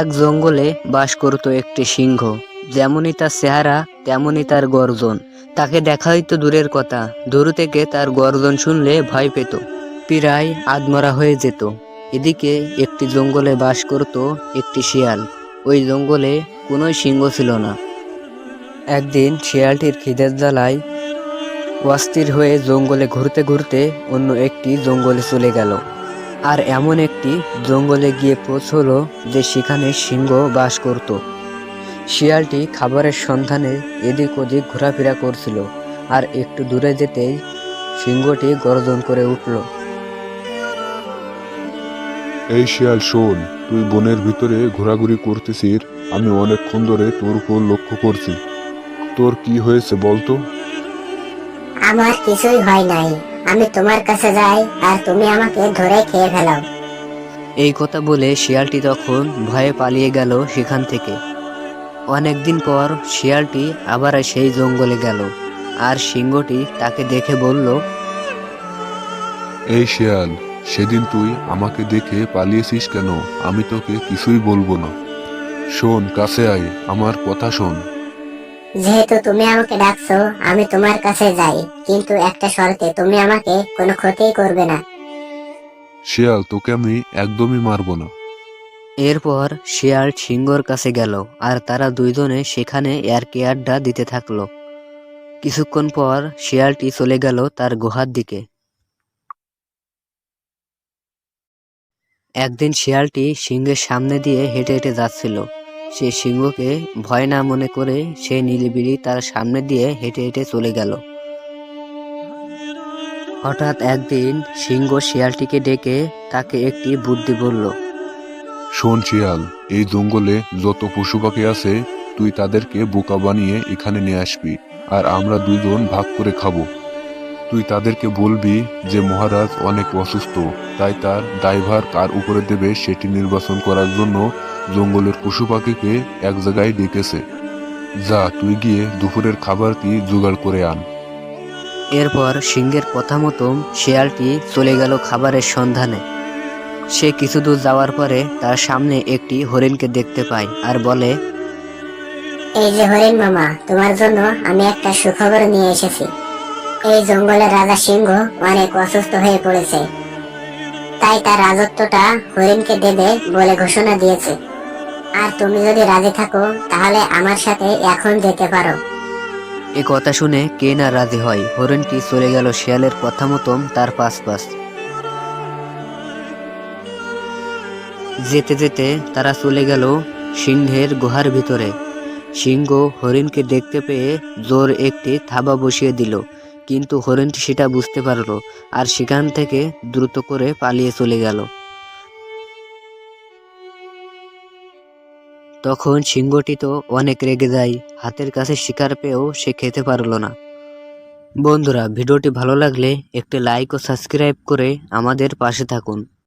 এক জঙ্গলে বাস করত একটি সিংহ। যেমনই তার চেহারা, তেমনই তার গর্জন। তাকে দেখাই তো দূরের কথা, দূর থেকে তার গর্জন শুনলে ভয় পেত। প্রায় আদমরা হয়ে যেত। এদিকে একটি জঙ্গলে বাস করত একটি শিয়াল। ওই জঙ্গলে কোনো সিংহ ছিল না। একদিন শিয়ালটির খিদের জ্বালায় অস্থির হয়ে জঙ্গলে ঘুরতে ঘুরতে অন্য একটি জঙ্গলে চলে গেল। আর এমন একটি জঙ্গলে গিয়ে পৌঁছলো যে সেখানে সিংহ বাস করত। শিয়ালটি খাবারের সন্ধানে এদিক ওদিক ঘোরাফেরা করছিল আর একটু দূরে যেতেই সিংহটি গর্জন করে উঠল। এই শিয়াল শোন তুই বনের ভিতরে ঘোরাঘুরি করতেছিস আমি অনেকক্ষণ ধরে তোর উপর লক্ষ্য করছি। তোর কি হয়েছে বলতো? আমার কিছুই হয় নাই। আমি তোমার কাছে যাই আর তুমি আমাকে ধরে খেয়ে ফেলাও এই কথা বলে শিয়ালটি তখন ভয়ে পালিয়ে গেল সেখান থেকে। অনেকদিন পর শিয়ালটি আবার সেই জঙ্গলে গেল আর সিংহটি তাকে দেখে বলল এই শিয়াল সেদিন তুই আমাকে দেখে পালিয়েছিস কেন? আমি তোকে কিছুই বলব না। শোন কাছে আয় আমার কথা শোন। যেহেতু তুমি আমাকে ডাকছো আমি তোমার কাছে যাই। কিন্তু একটা শর্তে তুমি আমাকে কোনো ক্ষতিই করবে না। শিয়াল তোকে আমি একদমই মারবো না। এরপর শিয়াল সিংহর কাছে গেল আর তারা দুইজনে সেখানে এয়ারকে আড্ডা দিতে থাকল। কিছুক্ষণ পর শিয়ালটি চলে গেল তার গুহার দিকে। একদিন শিয়ালটি সিংহের সামনে দিয়ে হেঁটে হেঁটে যাচ্ছিল। সে সিংহকে ভয় না মনে করে সে নিলিবিলি তার সামনে দিয়ে হেঁটে হেঁটে চলে গেল। হঠাৎ একদিন সিংহ শিয়ালটিকে ডেকে তাকে একটি বুদ্ধি বলল, শোন শিয়াল, এই জঙ্গলে যত পশু পাখি আছে, তুই তাদেরকে বোকা বানিয়ে এখানে নিয়ে আসবি, আর আমরা দুজন ভাগ করে খাব। তুই তাদেরকে বলবি যে মহারাজ অনেক অসুস্থ তাই তার ড্রাইভার কার উপরে দেবে সেটি নির্বাচন করার জন্য জঙ্গলের পশু পাখিকে এক জায়গায় ডেকেছে। যা তুই গিয়ে দুপুরের খাবারটি জোগাড় করে আন। এরপর সিংহের কথা মতো শিয়ালটি চলে গেল খাবারের সন্ধানে। সে কিছু দূর যাওয়ার পরে তার সামনে একটি হরিণকে দেখতে পায় আর বলে এই যে হরিণ মামা তোমার জন্য আমি একটা সুখবর নিয়ে এসেছি। এই জঙ্গলের রাজা সিংহ অনেক অসুস্থ হয়ে পড়েছে। তাই তার রাজত্বটা হরিণকে দেবে বলে ঘোষণা দিয়েছে। আর তুমি যদি রাজি থাকো, তাহলে আমার সাথে এখন যেতে পারো। এ কথা শুনে কে না রাজি হয়? হরিণটি চলে গেল শিয়ালের কথা মতন তার পাশ পাশ যেতে যেতে তারা চলে গেল সিংহের গুহার ভিতরে। সিংহ হরিণকে দেখতে পেয়ে জোর একটি থাবা বসিয়ে দিল। কিন্তু হরিণটি সেটা বুঝতে পারল আর সেখান থেকে দ্রুত করে পালিয়ে চলে গেল। তখন সিংহটি তো অনেক রেগে যায়, হাতের কাছে শিকার পেয়েও সে খেতে পারল না। বন্ধুরা, ভিডিওটি ভালো লাগলে একটি লাইক ও সাবস্ক্রাইব করে আমাদের পাশে থাকুন।